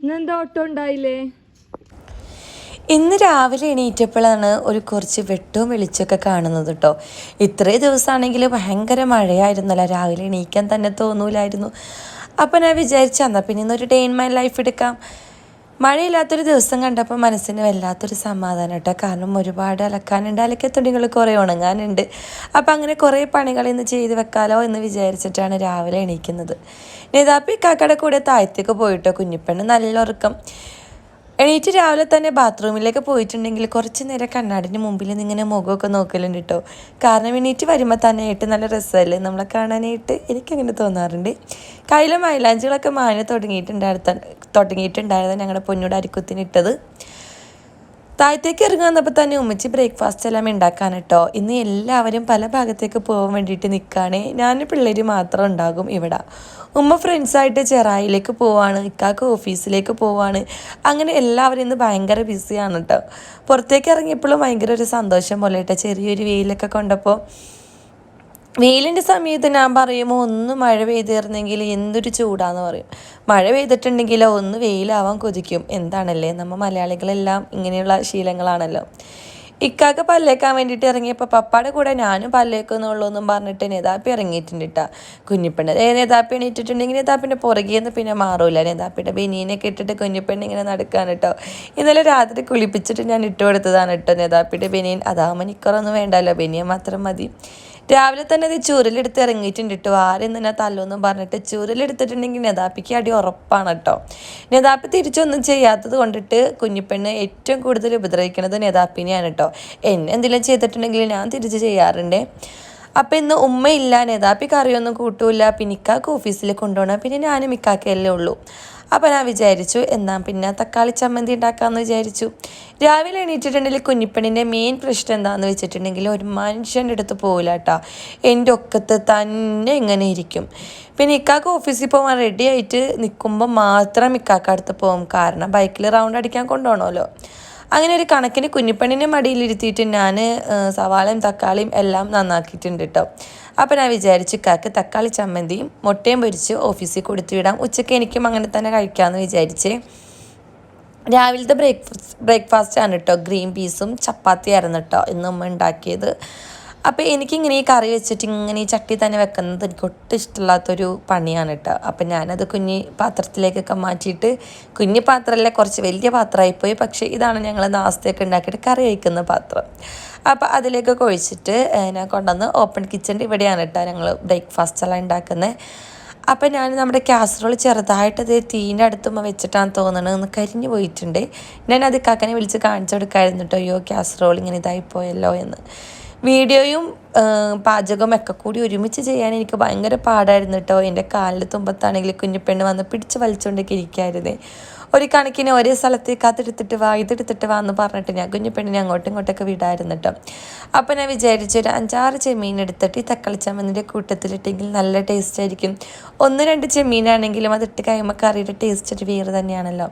ഇന്നെന്താ ഓട്ടോ ഉണ്ടായില്ലേ? ഇന്ന് രാവിലെ എണീറ്റപ്പോഴാണ് ഒരു കുറച്ച് വെട്ടവും വെളിച്ചൊക്കെ കാണുന്നത് കേട്ടോ ഇത്രയും ദിവസമാണെങ്കിൽ ഭയങ്കര മഴയായിരുന്നല്ലോ. രാവിലെ എണീക്കാൻ തന്നെ തോന്നൂലായിരുന്നു. അപ്പം ഞാൻ വിചാരിച്ചു എന്നാൽ പിന്നെ ഇന്നൊരു ഡേ ഇൻ മൈ ലൈഫ് എടുക്കാം. മഴയില്ലാത്തൊരു ദിവസം കണ്ടപ്പോൾ മനസ്സിന് വല്ലാത്തൊരു സമാധാനം കേട്ടോ. കാരണം ഒരുപാട് അലക്കാനുണ്ട് അലക്കിയ തുണികൾ കുറേ ഉണങ്ങാനുണ്ട്. അപ്പം അങ്ങനെ കുറേ പണികൾ ഇന്ന് ചെയ്ത് വെക്കാലോ എന്ന് വിചാരിച്ചിട്ടാണ് രാവിലെ എണീക്കുന്നത്. നേതാപ്പി കാക്കയുടെ കൂടെ താഴത്തേക്ക് പോയിട്ടോ കുഞ്ഞിപ്പെണ്ണ്. നല്ല ഉറക്കം. എണീറ്റ് രാവിലെ തന്നെ ബാത്റൂമിലേക്ക് പോയിട്ടുണ്ടെങ്കിൽ കുറച്ച് നേരം കണ്ണാടിന്റെ മുമ്പിൽ ഇങ്ങനെ മുഖമൊക്കെ നോക്കലുണ്ട് കേട്ടോ കാരണം എണീറ്റ് വരുമ്പോൾ തന്നെ ആയിട്ട് നല്ല രസമല്ലേ? നമ്മളെ കാണാനായിട്ട് എനിക്കങ്ങനെ തോന്നാറുണ്ട്. കയ്യിലെ മൈലാഞ്ചികളൊക്കെ മാന തുടങ്ങിയിട്ടുണ്ടായിരുന്ന തുടങ്ങിയിട്ടുണ്ടായിരുന്നു ഞങ്ങളുടെ പൊന്നോട് അരിക്കുത്തിനിട്ടത് താഴത്തേക്ക് ഇറങ്ങി വന്നപ്പോൾ തന്നെ ഉമ്മച്ചി ബ്രേക്ക്ഫാസ്റ്റ് എല്ലാം ഉണ്ടാക്കാൻ കേട്ടോ ഇന്ന് എല്ലാവരും പല ഭാഗത്തേക്ക് പോകാൻ വേണ്ടിയിട്ട് നിൽക്കുകയാണ് ഞാൻ പിള്ളേർ മാത്രം ഉണ്ടാകും ഇവിടെ. ഉമ്മ ഫ്രണ്ട്സായിട്ട് ചെറായിലേക്ക് പോവാണ് ഇക്കാക്ക് ഓഫീസിലേക്ക് പോവാണ്. അങ്ങനെ എല്ലാവരും ഇന്ന് ഭയങ്കര ബിസിയാണ് കേട്ടോ പുറത്തേക്ക് ഇറങ്ങിയപ്പോഴും ഭയങ്കര ഒരു സന്തോഷം പോലെ കേട്ടോ ചെറിയൊരു വെയിലൊക്കെ കൊണ്ടപ്പോൾ വെയിലിന്റെ സമയത്ത് ഞാൻ പറയുമ്പോൾ ഒന്ന് മഴ പെയ്തിരുന്നെങ്കിൽ എന്തൊരു ചൂടാന്ന് പറയും. മഴ പെയ്തിട്ടുണ്ടെങ്കിലോ ഒന്ന് വെയിലാവാൻ കൊതിക്കും. എന്താണല്ലേ? നമ്മൾ മലയാളികളെല്ലാം ഇങ്ങനെയുള്ള ശീലങ്ങളാണല്ലോ. ഇക്കാക്ക് പല്ലേക്കാൻ വേണ്ടിയിട്ട് ഇറങ്ങിയപ്പോൾ പപ്പാടെ കൂടെ ഞാനും പല്ലേക്കുന്നുള്ളൂ എന്നും പറഞ്ഞിട്ട് നേതാപ്പി ഇറങ്ങിയിട്ടുണ്ട് കേട്ടാ കുഞ്ഞിപ്പെണ്ണ്. നേതാപ്പി എണീറ്റിട്ടുണ്ടെങ്കിൽ നേതാപ്പിന്റെ പുറകെ നിന്ന് പിന്നെ മാറൂല. നേതാപ്പിയുടെ ബനിയനൊക്കെ ഇട്ടിട്ട് കുഞ്ഞിപ്പെണ്ണ് ഇങ്ങനെ നടക്കാൻ കേട്ടോ ഇന്നലെ രാത്രി കുളിപ്പിച്ചിട്ട് ഞാൻ ഇട്ട് കൊടുത്തതാണ് കേട്ടോ നേതാപ്പിയുടെ ബനിയൻ. അതാ മണിക്കൂറൊന്നും വേണ്ടല്ലോ. ബനിയൻ മാത്രം മതി. രാവിലെ തന്നെ ഇത് ചുരലെടുത്ത് ഇറങ്ങിയിട്ടുണ്ട് കേട്ടോ ആരും തന്നെ തല്ലൊന്നും പറഞ്ഞിട്ട് ചുരലെടുത്തിട്ടുണ്ടെങ്കിൽ നെതാപ്പിക്ക് അടി ഉറപ്പാണ് കേട്ടോ നെതാപ്പി തിരിച്ചൊന്നും ചെയ്യാത്തത് കൊണ്ടിട്ട് കുഞ്ഞിപ്പെണ്ണ് ഏറ്റവും കൂടുതൽ ഉപദ്രവിക്കുന്നത് നെതാപ്പിനെയാണ് കേട്ടോ എന്നെ എന്തെങ്കിലും ചെയ്തിട്ടുണ്ടെങ്കിൽ ഞാൻ തിരിച്ച് ചെയ്യാറുണ്ട്. അപ്പം ഇന്ന് ഉമ്മയില്ല നെതാപ്പി കറിയൊന്നും കൂട്ടൂല പിന്നെ ഇക്കാക്ക് ഓഫീസിൽ കൊണ്ടുപോകണം പിന്നെ ഞാനും ഇക്കാക്കയല്ലേ ഉള്ളൂ. അപ്പോൾ ഞാൻ വിചാരിച്ചു എന്നാൽ പിന്നെ തക്കാളി ചമ്മന്തി ഉണ്ടാക്കാമെന്ന് വിചാരിച്ചു. രാവിലെ എണീറ്റിട്ടുണ്ടെങ്കിൽ കുഞ്ഞിപ്പണിന്റെ മെയിൻ പ്രശ്നം എന്താണെന്ന് വെച്ചിട്ടുണ്ടെങ്കിൽ ഒരു മനുഷ്യന്റെ അടുത്ത് പോകില്ല കേട്ടോ എന്റെ ഒക്കത്ത് തന്നെ ഇങ്ങനെ ഇരിക്കും. പിന്നെ ഇക്കാക്ക് ഓഫീസിൽ പോകാൻ റെഡി ആയിട്ട് നിൽക്കുമ്പോൾ മാത്രം ഇക്കാക്ക അടുത്ത് പോകും കാരണം ബൈക്കിൽ റൗണ്ട് അടിക്കാൻ കൊണ്ടുപോകണമല്ലോ. അങ്ങനെ ഒരു കണക്കിന് കുഞ്ഞിപ്പണ്ണിനെ മടിയിലിരുത്തിയിട്ട് ഞാൻ സവാളയും തക്കാളിയും എല്ലാം നന്നാക്കിയിട്ടുണ്ട് കേട്ടോ അപ്പോൾ ഞാൻ വിചാരിച്ചു കാക്ക് തക്കാളി ചമ്മന്തിയും മുട്ടയും പൊരിച്ച് ഓഫീസിൽ കൊടുത്തു വിടാം ഉച്ചയ്ക്ക് എനിക്കും അങ്ങനെ തന്നെ കഴിക്കാമെന്ന് വിചാരിച്ചേ. രാവിലത്തെ ബ്രേക്ക്ഫാസ്റ്റ് ബ്രേക്ക്ഫാസ്റ്റ് ആണ് കേട്ടോ ഗ്രീൻ പീസും ചപ്പാത്തിയായിരുന്നു കേട്ടോ ഇന്ന് ഉമ്മ ഉണ്ടാക്കിയത്. അപ്പോൾ എനിക്കിങ്ങനെ ഈ കറി വെച്ചിട്ട് ഇങ്ങനെ ഈ ചട്ടി തന്നെ വെക്കുന്നത് എനിക്ക് ഒട്ടും ഇഷ്ടമില്ലാത്തൊരു പണിയാണ് കേട്ടോ. അപ്പം ഞാനത് കുഞ്ഞി പാത്രത്തിലേക്കൊക്കെ മാറ്റിയിട്ട് കുഞ്ഞി പാത്രമല്ലേ കുറച്ച് വലിയ പാത്രമായിപ്പോയി. പക്ഷേ ഇതാണ് ഞങ്ങൾ നാസ്തയൊക്കെ ഉണ്ടാക്കിയിട്ട് കറി വയ്ക്കുന്ന പാത്രം. അപ്പോൾ അതിലേക്കൊക്കെ ഒഴിച്ചിട്ട് ഞാൻ കൊണ്ടുവന്ന് ഓപ്പൺ കിച്ചന്റെ ഇവിടെയാണ് കേട്ടോ ഞങ്ങൾ ബ്രേക്ക്ഫാസ്റ്റ് എല്ലാം ഉണ്ടാക്കുന്നത്. അപ്പം ഞാൻ നമ്മുടെ കാസറോൾ ചെറുതായിട്ട് അത് തീന്റെ അടുത്തുമ്പോൾ വെച്ചിട്ടാണ് തോന്നണത് ഒന്ന് കരിഞ്ഞു പോയിട്ടുണ്ട്. ഞാൻ അത് കാക്കനെ വിളിച്ച് കാണിച്ചു കൊടുക്കായിരുന്നു കേട്ടോ അയ്യോ കാസറോൾ ഇങ്ങനെ ഇതായിപ്പോയല്ലോ എന്ന്. വീഡിയോയും പാചകവും ഒക്കെ കൂടി ഒരുമിച്ച് ചെയ്യാൻ എനിക്ക് ഭയങ്കര പാടായിരുന്നു കേട്ടോ. എന്റെ കാലിൽ തുമ്പത്താണെങ്കിൽ കുഞ്ഞിപ്പെണ്ണ് വന്ന് പിടിച്ച് വലിച്ചുകൊണ്ടൊക്കെ ഇരിക്കായിരുന്നേ. ഒരു കണക്കിന് ഒരേ സ്ഥലത്തേക്ക് അതെടുത്തിട്ട് വാ ഇതെടുത്തിട്ട് വാ എന്ന് പറഞ്ഞിട്ട് ഞാൻ കുഞ്ഞുപെണ്ണിനെ അങ്ങോട്ടും ഇങ്ങോട്ടൊക്കെ വിടായിരുന്നു കേട്ടോ. അപ്പം ഞാൻ വിചാരിച്ചു ഒരു അഞ്ചാറ് ചെമ്മീൻ എടുത്തിട്ട് ഈ തക്കാളി ചമ്മന്തിന്റെ കൂട്ടത്തിലിട്ടെങ്കിൽ നല്ല ടേസ്റ്റ് ആയിരിക്കും. ഒന്ന് രണ്ട് ചെമ്മീനാണെങ്കിലും അതിട്ട് കഴിയുമ്പോൾ കറിയുടെ ടേസ്റ്റ് ഒരു വേറെ തന്നെയാണല്ലോ.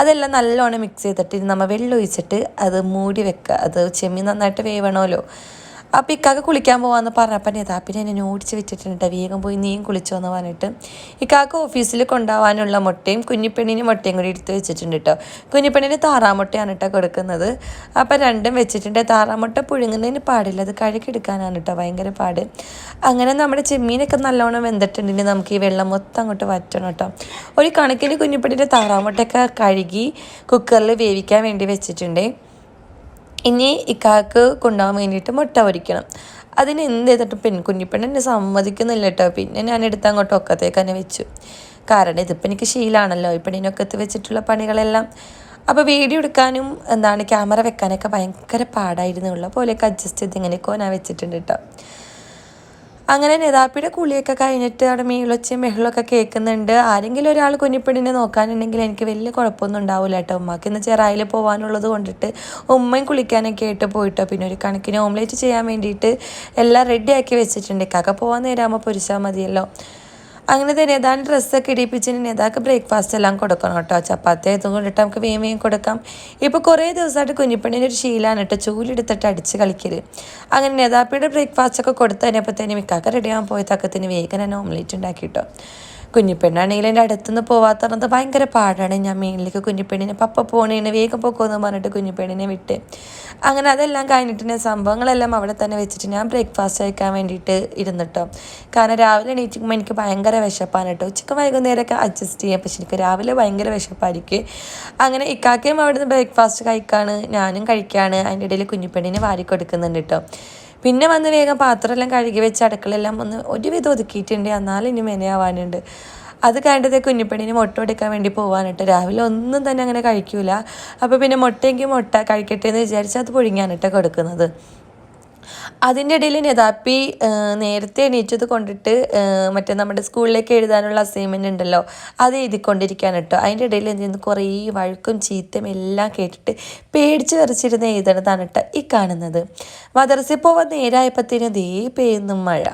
അതെല്ലാം നല്ലോണം മിക്സ് ചെയ്തിട്ട് നമ്മൾ വെള്ളം ഒഴിച്ചിട്ട് അത് മൂടി വെക്കുക അത് ചെമ്മീൻ നന്നായിട്ട് വേവണമല്ലോ. അപ്പം ഇക്കാക്ക് കുളിക്കാൻ പോകാമെന്ന് ഏതാ പിന്നെ എന്നെ ഓടിച്ച് വെച്ചിട്ടുണ്ട് വേഗം പോയി നീയും കുളിച്ചോ എന്ന് പറഞ്ഞിട്ട്. ഇക്കാക്ക് ഓഫീസിൽ കൊണ്ടുപോകാനുള്ള മുട്ടയും കുഞ്ഞിപ്പെണ്ണിന് മുട്ടയും കൂടി എടുത്ത് വെച്ചിട്ടുണ്ട് കേട്ടോ കുഞ്ഞിപ്പെണ്ണിന് താറാമുട്ടയാണ് കേട്ടോ കൊടുക്കുന്നത്. അപ്പം രണ്ടും വെച്ചിട്ടുണ്ട്. താറാമുട്ട പുഴുങ്ങുന്നതിന് പാടില്ല. അത് കഴുകിയെടുക്കാനാണ് കേട്ടോ ഭയങ്കര പാട്. അങ്ങനെ നമ്മുടെ ചെമ്മീനൊക്കെ നല്ലോണം വെന്തിട്ടുണ്ടെങ്കിൽ നമുക്ക് ഈ വെള്ളം മൊത്തം അങ്ങോട്ട് വറ്റണം കേട്ടോ ഒരു കണക്കിന് കുഞ്ഞിപ്പെണ്ണിന്റെ താറാമുട്ടയൊക്കെ കഴുകി കുക്കറിൽ വേവിക്കാൻ വേണ്ടി വെച്ചിട്ടുണ്ട്. ഇനി ഇക്കാക്ക് കൊണ്ടുപോകാൻ വേണ്ടിയിട്ട് മുട്ട പൊരിക്കണം. അതിന് എന്ത് ചെയ്തിട്ട് പെൺ കുഞ്ഞിപ്പെണ്ണ് എന്നെ സമ്മതിക്കുന്നില്ല കേട്ടോ പിന്നെ ഞാൻ എടുത്ത് അങ്ങോട്ട് ഒക്കത്തേക്ക് തന്നെ വെച്ചു. കാരണം ഇതിപ്പോൾ എനിക്ക് ശീലാണല്ലോ. ഈ പെണ്ണിനൊക്കത്ത് വെച്ചിട്ടുള്ള പണികളെല്ലാം. അപ്പോൾ വീഡിയോ എടുക്കാനും എന്താണ് ക്യാമറ വെക്കാനൊക്കെ ഭയങ്കര പാടായിരുന്നു ഉള്ള പോലെയൊക്കെ അഡ്ജസ്റ്റ് ചെയ്ത് ഇങ്ങനെയൊക്കെ ഞാൻ വെച്ചിട്ടുണ്ട് കേട്ടോ അങ്ങനെ നേതാപ്പിയുടെ കുളിയൊക്കെ കഴിഞ്ഞിട്ട് അവിടെ മീളൊച്ചയും ബഹളമൊക്കെ കേൾക്കുന്നുണ്ട്. ആരെങ്കിലും ഒരാൾ കുഞ്ഞിപ്പെണ്ണിനെ നോക്കാനുണ്ടെങ്കിൽ എനിക്ക് വലിയ കുഴപ്പമൊന്നും ഉണ്ടാവില്ല കേട്ടോ. ഉമ്മക്ക് ഇന്ന് ചെറായിൽ പോകാനുള്ളത് കൊണ്ടിട്ട് ഉമ്മയും കുളിക്കാനൊക്കെ ആയിട്ട് പോയിട്ടോ. പിന്നെ ഒരു കണക്കിന് ഓംലേറ്റ് ചെയ്യാൻ വേണ്ടിയിട്ട് എല്ലാം റെഡിയാക്കി വെച്ചിട്ടുണ്ട്. കാക്ക പോകാൻ നേരമാകുമ്പോൾ പൊരിച്ചാൽ മതിയല്ലോ. അങ്ങനെ തന്നെ ഏതാണ്ട് ഡ്രസ്സൊക്കെ ഇടിപ്പിച്ചിന് നേതാക്ക് ബ്രേക്ക്ഫാസ്റ്റ് എല്ലാം കൊടുക്കണം കേട്ടോ. ചപ്പാത്തി ഇതും കൊണ്ടിട്ട് നമുക്ക് വേം വേം കൊടുക്കാം. ഇപ്പോൾ കുറേ ദിവസമായിട്ട് കുഞ്ഞിപ്പണ്ണിന്റെ ഒരു ശീലമാണ് കേട്ടോ. ചൂലെടുത്തിട്ട് അടിച്ച് കളിക്കരുത് അങ്ങനെ നേതാപ്പിയുടെ ബ്രേക്ക്ഫാസ്റ്റ് ഒക്കെ കൊടുത്തതിനപ്പോൾ തന്നെ മിക്കാക്ക റെഡിയാകാൻ പോയ തക്കത്തിന് വേഗം തന്നെ ഓംലേറ്റ് ഉണ്ടാക്കി കേട്ടോ. കുഞ്ഞിപ്പെണ്ണാണെങ്കിൽ എന്റെ അടുത്തുനിന്ന് പോവാത്ത പറഞ്ഞത് ഭയങ്കര പാടാണ്. ഞാൻ മെയിനിലേക്ക് കുഞ്ഞിപ്പെണ്ണിനെ പപ്പ പോണേനെ വേഗം പൊക്കോന്ന് പറഞ്ഞിട്ട് കുഞ്ഞിപ്പെണ്ണിനെ വിട്ട്. അങ്ങനെ അതെല്ലാം കഴിഞ്ഞിട്ട് സംഭവങ്ങളെല്ലാം അവിടെ തന്നെ വെച്ചിട്ട് ഞാൻ ബ്രേക്ക്ഫാസ്റ്റ് കഴിക്കാൻ വേണ്ടിയിട്ട് ഇരുന്നിട്ടോ. കാരണം രാവിലെ എണീറ്റിക്കുമ്പോൾ എനിക്ക് ഭയങ്കര വിശപ്പാണ് കേട്ടോ. ഉച്ചയ്ക്ക് വൈകുന്നേരമൊക്കെ അഡ്ജസ്റ്റ് ചെയ്യാം. പക്ഷെ എനിക്ക് രാവിലെ ഭയങ്കര വിശപ്പായിരിക്കും. അങ്ങനെ ഇക്കാക്കയും അവിടുന്ന് ബ്രേക്ക്ഫാസ്റ്റ് കഴിക്കാണ്. ഞാനും കഴിക്കുകയാണ് അതിന്റെ ഇടയിൽ കുഞ്ഞിപ്പെണ്ണിനെ വാരി കൊടുക്കുന്നുണ്ട് കേട്ടോ. പിന്നെ വന്ന് വേഗം പാത്രമെല്ലാം കഴുകി വെച്ച് അടുക്കളെല്ലാം ഒന്ന് ഒരുവിധം ഒതുക്കിയിട്ടുണ്ട്. എന്നാലും ഇനി മെനയാവാനുണ്ട്. അത് കഴിഞ്ഞിട്ട് കുഞ്ഞിപ്പണിന് മുട്ട എടുക്കാൻ വേണ്ടി പോകാനിട്ട് രാവിലെ ഒന്നും തന്നെ അങ്ങനെ കഴിക്കൂല. അപ്പോൾ പിന്നെ മുട്ടയെങ്കിൽ മുട്ട കഴിക്കട്ടെ എന്ന് വിചാരിച്ച് അത് പുഴുങ്ങാനിട്ട് കൊടുക്കുന്നത്. അതിന്റെ ഇടയിൽ നെതാപ്പി നേരത്തെ എണീറ്റത് കൊണ്ടിട്ട് മറ്റേ നമ്മുടെ സ്കൂളിലേക്ക് എഴുതാനുള്ള അസൈൻമെന്റ് ഉണ്ടല്ലോ അത് എഴുതിക്കൊണ്ടിരിക്കാൻ കേട്ടോ അതിന്റെ ഇടയിൽ എന്ത് ചെയ്യുന്നു? കുറേ വഴക്കും ചീത്തയും എല്ലാം കേട്ടിട്ട് പേടിച്ച് വരച്ചിരുന്ന എഴുതണതാണ് കേട്ടോ ഈ കാണുന്നത്. മദർസിൽ നേരായപ്പോഴത്തേനും ദേ പെയ്യുന്നു മഴ.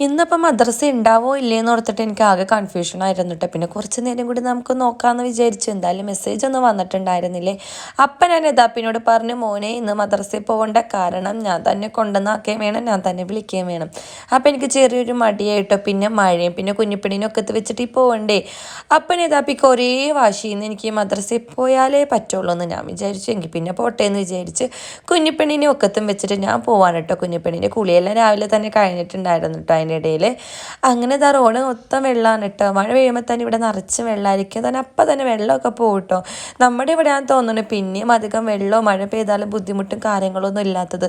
ഇന്നിപ്പം മദ്രസ ഉണ്ടാവോ ഇല്ലേന്ന് ഓർത്തിട്ട് എനിക്ക് ആകെ കൺഫ്യൂഷൻ ആയിരുന്നു കേട്ടോ പിന്നെ കുറച്ച് നേരം കൂടി നമുക്ക് നോക്കാമെന്ന് വിചാരിച്ചു. എന്തായാലും മെസ്സേജ് ഒന്നും വന്നിട്ടുണ്ടായിരുന്നില്ലേ? അപ്പം ഞാൻ യഥാപ്പിനോട് പറഞ്ഞു മോനെ ഇന്ന് മദ്രസയിൽ പോകേണ്ട. കാരണം ഞാൻ തന്നെ കൊണ്ടുവന്നാക്കുകയും വേണം ഞാൻ തന്നെ വിളിക്കുകയും വേണം. അപ്പം എനിക്ക് ചെറിയൊരു മടിയായിട്ടോ പിന്നെ മഴയും പിന്നെ കുഞ്ഞിപ്പിണിനൊക്കെ വെച്ചിട്ട് ഈ പോകണ്ടേ അപ്പം യഥാപ്പിക്ക് ഒരേ വാശിന്ന് എനിക്ക് മദ്രസയിൽ പോയാലേ പറ്റുള്ളൂ എന്ന് ഞാൻ വിചാരിച്ചു. എങ്കിൽ പിന്നെ പോട്ടെ എന്ന് വിചാരിച്ച് കുഞ്ഞിപ്പെണ്ണിനെ ഒക്കത്തും വെച്ചിട്ട് ഞാൻ പോവാൻ കേട്ടോ കുഞ്ഞിപ്പെണ്ണിന്റെ കുളിയെല്ലാം രാവിലെ തന്നെ കഴിഞ്ഞിട്ടുണ്ടായിരുന്നു കേട്ടോ ഇടയിൽ. അങ്ങനെ ഇതാ റോഡ് മൊത്തം വെള്ളമാണ് കേട്ടോ. മഴ പെയ്യുമ്പോൾ തന്നെ ഇവിടെ നിറച്ച് വെള്ളമായിരിക്കും തന്നെ അപ്പം തന്നെ വെള്ളമൊക്കെ പോകും കേട്ടോ നമ്മുടെ ഞാൻ തോന്നുന്നു പിന്നെയും അധികം വെള്ളമോ മഴ പെയ്താലും ബുദ്ധിമുട്ടും കാര്യങ്ങളൊന്നും ഇല്ലാത്തത്.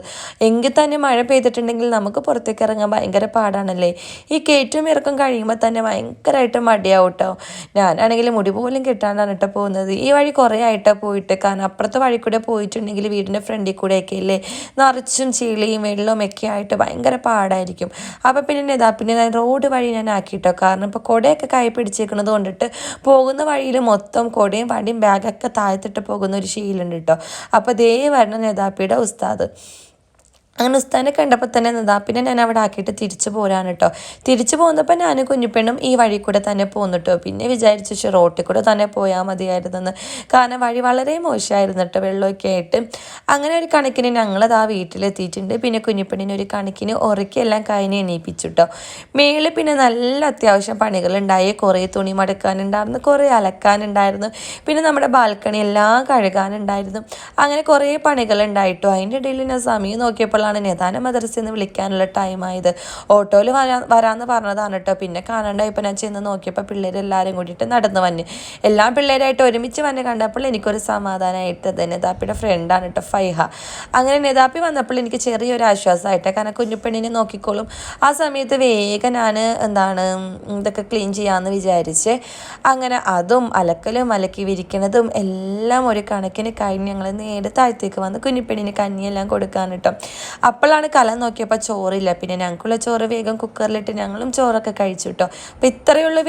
എങ്കിൽ തന്നെ മഴ പെയ്തിട്ടുണ്ടെങ്കിൽ നമുക്ക് പുറത്തേക്ക് ഇറങ്ങാൻ ഭയങ്കര പാടാണല്ലേ? ഈ കയറ്റവും ഇറക്കം കഴിയുമ്പോൾ തന്നെ ഭയങ്കരമായിട്ട് മടിയാവും കേട്ടോ ഞാനാണെങ്കിൽ മുടി പോലും കിട്ടാണ്ടാണ് കേട്ടോ പോകുന്നത്. ഈ വഴി കുറേ ആയിട്ടോ പോയിട്ട്. കാരണം അപ്പുറത്തെ വഴി കൂടെ പോയിട്ടുണ്ടെങ്കിൽ വീടിന്റെ ഫ്രണ്ടിൽ കൂടെയൊക്കെ അല്ലേ നിറച്ചും ചീളിയും വെള്ളവും ഒക്കെ ആയിട്ട് ഭയങ്കര പാടായിരിക്കും. അപ്പം പിന്നെ പിന്നെ ഇതാ. പിന്നെ ഞാൻ റോഡ് വഴി ഞാൻ ആക്കിയിട്ടോ കാരണം ഇപ്പോൾ കൊടയൊക്കെ കൈ പിടിച്ചേക്കുന്നത് കൊണ്ടിട്ട് പോകുന്ന വഴിയിൽ മൊത്തം കൊടയും വണ്ടിയും ബാഗൊക്കെ താഴ്ത്തിട്ട് പോകുന്ന ഒരു ശീലമുണ്ട് കേട്ടോ അപ്പോൾ ദേ വരണം നേതാപ്പിയുടെ ഉസ്താദ്. അങ്ങനെ ഉസ്താനെ കണ്ടപ്പോൾ തന്നെ നിതാ പിന്നെ ഞാൻ അവിടെ ആക്കിയിട്ട് തിരിച്ചു പോരാണ് കേട്ടോ തിരിച്ചു പോകുന്നപ്പോൾ ഞാൻ കുഞ്ഞിപ്പെണ്ണും ഈ വഴി കൂടെ തന്നെ പോന്നിട്ടോ പിന്നെ വിചാരിച്ചു പക്ഷേ റോട്ടിൽ കൂടെ തന്നെ പോയാൽ മതിയായിരുന്നെന്ന്. കാരണം വഴി വളരെ മോശമായിരുന്നു കേട്ടോ വെള്ളമൊക്കെ ആയിട്ട്. അങ്ങനെ ഒരു കണക്കിന് ഞങ്ങളത് ആ വീട്ടിലെത്തിയിട്ടുണ്ട്. പിന്നെ കുഞ്ഞിപ്പെണ്ണിന് ഒരു കണക്കിന് ഉറക്കിയെല്ലാം കഴിഞ്ഞ് എണീപ്പിച്ചു കേട്ടോ മേളിൽ പിന്നെ നല്ല അത്യാവശ്യം പണികളുണ്ടായി. കുറേ തുണി മടക്കാനുണ്ടായിരുന്നു കുറേ അലക്കാനുണ്ടായിരുന്നു. പിന്നെ നമ്മുടെ ബാൽക്കണി എല്ലാം കഴുകാനുണ്ടായിരുന്നു. അങ്ങനെ കുറേ പണികളുണ്ടായിട്ടോ അതിന്റെ ഇടയിൽ ഞാൻ സമയം നോക്കിയപ്പോൾ അപ്പോഴാണ് നെതാന മദ്രസയിൽ നിന്ന് വിളിക്കാനുള്ള ടൈമായത് ഓട്ടോയിൽ വരാ വരാമെന്ന് പറഞ്ഞതാണ് കേട്ടോ. പിന്നെ കാണണ്ടായപ്പോൾ ഞാൻ ചെന്ന് നോക്കിയപ്പോൾ പിള്ളേരെല്ലാവരും കൂടിയിട്ട് നടന്നു വന്ന്. എല്ലാ പിള്ളേരായിട്ട് ഒരുമിച്ച് വന്ന് കണ്ടപ്പോൾ എനിക്കൊരു സമാധാനമായിട്ട് നെതാപ്പിയുടെ ഫ്രണ്ടാണ് കേട്ടോ ഫൈഹ. അങ്ങനെ നെതാപ്പി വന്നപ്പോൾ എനിക്ക് ചെറിയൊരു ആശ്വാസമായിട്ട് കാരണം കുഞ്ഞുപ്പെണ്ണിനെ നോക്കിക്കോളും. ആ സമയത്ത് വേഗം ഞാൻ എന്താണ് ഇതൊക്കെ ക്ലീൻ ചെയ്യാമെന്ന് വിചാരിച്ച് അങ്ങനെ അതും അലക്കലും അലക്കി വിരിക്കണതും എല്ലാം ഒരു കണക്കിന് കഴിഞ്ഞ് ഞങ്ങൾ നേരെ താഴത്തേക്ക് വന്ന് കുഞ്ഞിപ്പെണ്ണിന് കഞ്ഞിയെല്ലാം കൊടുക്കാൻ കേട്ടോ. അപ്പോഴാണ് കലം നോക്കിയപ്പോൾ ചോറില്ല. പിന്നെ ഞങ്ങൾക്കുള്ള ചോറ് വേഗം കുക്കറിലിട്ട് ഞങ്ങളും ചോറൊക്കെ കഴിച്ചു കേട്ടോ അപ്പോൾ ഇത്രയുള്ള